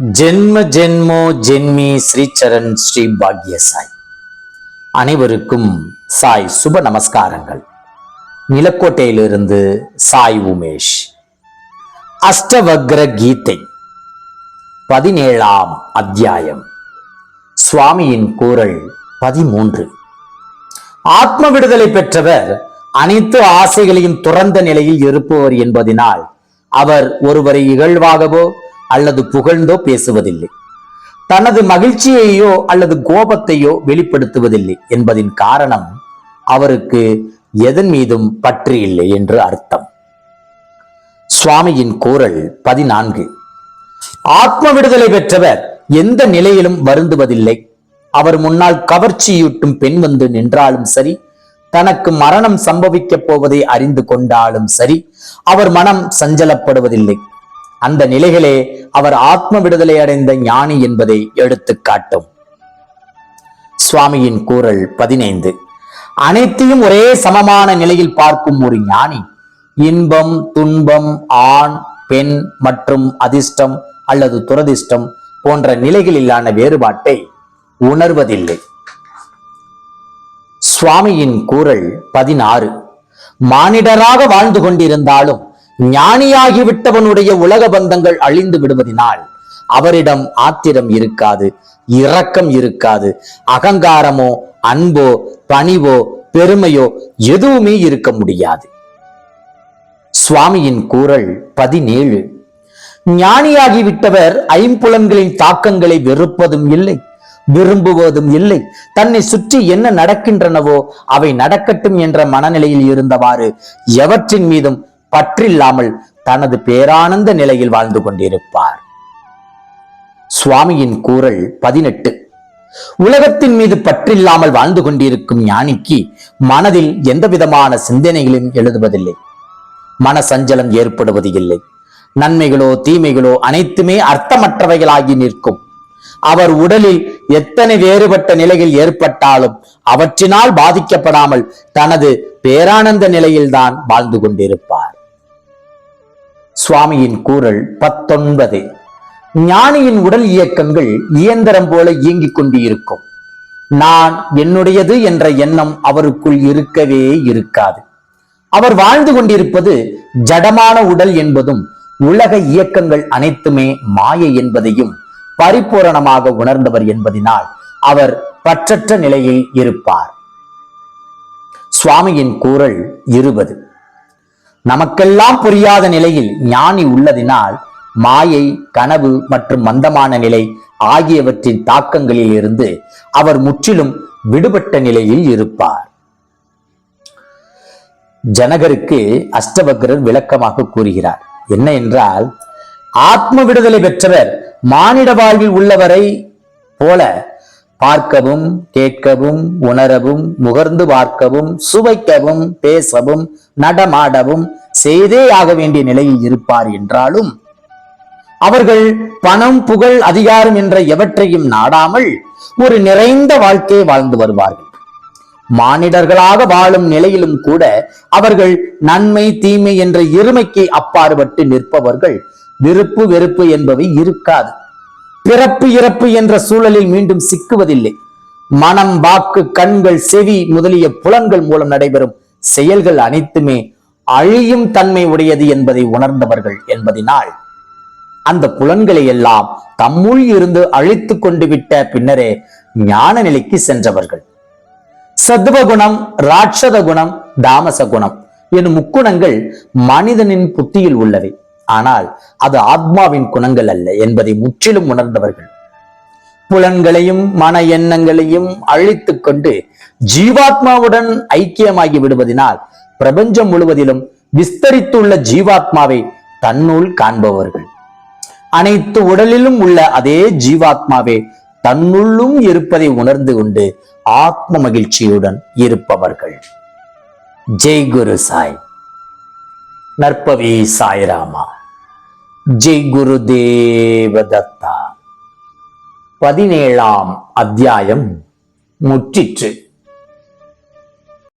ஜென்ம ஜென்மோ ஜென்மி ஸ்ரீச்சரண் ஸ்ரீ பாக்ய சாய் அனைவருக்கும் சாய் சுப நமஸ்காரங்கள். நிலக்கோட்டையிலிருந்து சாய் உமேஷ். அஷ்டவக்ர கீதை. பதினேழாம் அத்தியாயம். சுவாமியின் கூறல் பதிமூன்று. ஆத்ம விடுதலை பெற்றவர் அனைத்து ஆசைகளையும் துறந்த நிலையில் இருப்பவர் என்பதினால் அவர் ஒருவரை இகழ்வாகவோ அல்லது புகழ்ந்தோ பேசுவதில்லை. தனது மகிழ்ச்சியையோ அல்லது கோபத்தையோ வெளிப்படுத்துவதில்லை என்பதின் காரணம் அவருக்கு எதன் மீதும் பற்று இல்லை என்று அர்த்தம். சுவாமியின் கூறல் பதினான்கு. ஆத்ம விடுதலை பெற்றவர் எந்த நிலையிலும் வருந்துவதில்லை. அவர் முன்னால் கவர்ச்சியூட்டும் பெண் வந்து நின்றாலும் சரி தனக்கு மரணம் சம்பவிக்கப் போவதை அறிந்து கொண்டாலும் சரி அவர் மனம் சஞ்சலப்படுவதில்லை. அந்த நிலைகளே அவர் ஆத்ம விடுதலை அடைந்த ஞானி என்பதை எடுத்துக்காட்டும் சுவாமியின் கூறல் பதினைந்து. அனைத்தையும் ஒரே சமமான நிலையில் பார்க்கும் ஒரு ஞானி இன்பம் துன்பம் ஆண் பெண் மற்றும் அதிர்ஷ்டம் அல்லது துரதிர்ஷ்டம் போன்ற நிலைகளிலான வேறுபாட்டை உணர்வதில்லை. சுவாமியின் கூறல் பதினாறு. மானிடராக வாழ்ந்து கொண்டிருந்தாலும் ஞானியாகிவிட்டவனுடைய உலக பந்தங்கள் அழிந்து விடுவதினால் அவரிடம் ஆத்திரம் இருக்காது இரக்கம் இருக்காது. அகங்காரமோ அன்போ பணிவோ பெருமையோ எதுவுமே இருக்க முடியாது. சுவாமியின் கூறல் பதினேழு. ஞானியாகிவிட்டவர் ஐம்புலன்களின் தாக்கங்களை வெறுப்பதும் இல்லை விரும்புவதும் இல்லை. தன்னை சுற்றி என்ன நடக்கின்றனவோ அவை நடக்கட்டும் என்ற மனநிலையில் இருந்தவாறு எவற்றின் மீதும் பற்றில்லாமல் தனது பேரானந்த நிலையில் வாழ்ந்து கொண்டிருப்பார். சுவாமியின் கூறல் பதினெட்டு. உலகத்தின் மீது பற்றில்லாமல் வாழ்ந்து கொண்டிருக்கும் ஞானிக்கு மனதில் எந்த விதமான சிந்தனைகளும் எழுதுவதில்லை. மன சஞ்சலம் ஏற்படுவது இல்லை. நன்மைகளோ தீமைகளோ அனைத்துமே அர்த்தமற்றவைகளாகி நிற்கும். அவர் உடலில் எத்தனை வேறுபட்ட நிலைகள் ஏற்பட்டாலும் அவற்றினால் பாதிக்கப்படாமல் தனது பேரானந்த நிலையில்தான் வாழ்ந்து கொண்டிருப்பார். சுவாமியின் கூறல் பத்தொன்பது. ஞானியின் உடல் இயக்கங்கள் இயந்திரம் போல இயங்கிக் கொண்டு இருக்கும் நான் என்னுடையது என்ற எண்ணம் அவருக்குள் இருக்கவே இருக்காது. அவர் வாழ்ந்து கொண்டிருப்பது ஜடமான உடல் என்பதும் உலக இயக்கங்கள் அனைத்துமே மாயை என்பதையும் பரிபூரணமாக உணர்ந்தவர் என்பதினால் அவர் பற்றற்ற நிலையில் இருப்பார். சுவாமியின் கூறல் இருபது. நமக்கெல்லாம் புரியாத நிலையில் ஞானி உள்ளதினால் மாயை கனவு மற்றும் மந்தமான நிலை ஆகியவற்றின் தாக்கங்களில் இருந்து அவர் முற்றிலும் விடுபட்ட நிலையில் இருப்பார். ஜனகருக்கு அஷ்டவக்ரர் விளக்கமாக கூறுகிறார். என்ன என்றால் ஆத்ம விடுதலை பெற்றவர் மானிட வாழ்வில் உள்ளவரை போல பார்க்கவும் கேட்கவும் உணரவும் முகர்ந்து பார்க்கவும் சுவைக்கவும் பேசவும் நடமாடவும் செய்தே ஆக வேண்டிய நிலையில் இருப்பார் என்றாலும் அவர்கள் பணம் புகழ் அதிகாரம் என்ற எவற்றையும் நாடாமல் ஒரு நிறைந்த வாழ்க்கையை வாழ்ந்து வருவார்கள். மானிடர்களாக வாழும் நிலையிலும் கூட அவர்கள் நன்மை தீமை என்ற இருமைக்கு அப்பாறுபட்டு நிற்பவர்கள் விருப்பு வெறுப்பு என்பவை இருக்காது. பிறப்பு இறப்பு என்ற சூழலில் மீண்டும் சிக்குவதில்லை. மனம் வாக்கு கண்கள் செவி முதலிய புலன்கள் மூலம் நடைபெறும் செயல்கள் அனைத்துமே அழியும் தன்மை உடையது என்பதை உணர்ந்தவர்கள் என்பதினால் அந்த புலன்களை எல்லாம் தம்முள் இருந்து அழித்து கொண்டு விட்ட பின்னரே ஞான நிலைக்கு சென்றவர்கள். சத்துவ குணம் ராட்சத குணம் தாமச குணம் எனும் முக்குணங்கள் மனிதனின் புத்தியில் உள்ளவை. ஆனால் அது ஆத்மாவின் குணங்கள் அல்ல என்பதை முற்றிலும் உணர்ந்தவர்கள். புலன்களையும் மன எண்ணங்களையும் அழித்துக் கொண்டு ஜீவாத்மாவுடன் ஐக்கியமாகி விடுவதனால் பிரபஞ்சம் முழுவதிலும் விஸ்தரித்துள்ள ஜீவாத்மாவை தன்னுள் காண்பவர்கள். அனைத்து உடலிலும் உள்ள அதே ஜீவாத்மாவே தன்னுள்ளும் இருப்பதை உணர்ந்து கொண்டு ஆத்ம மகிழ்ச்சியுடன் இருப்பவர்கள். ஜெய் குரு சாய். நற்பவி சாய்ராமா. ஜெய் குரு தேவதத்தா பதினேழாம் அத்தியாயம் முற்றிற்று.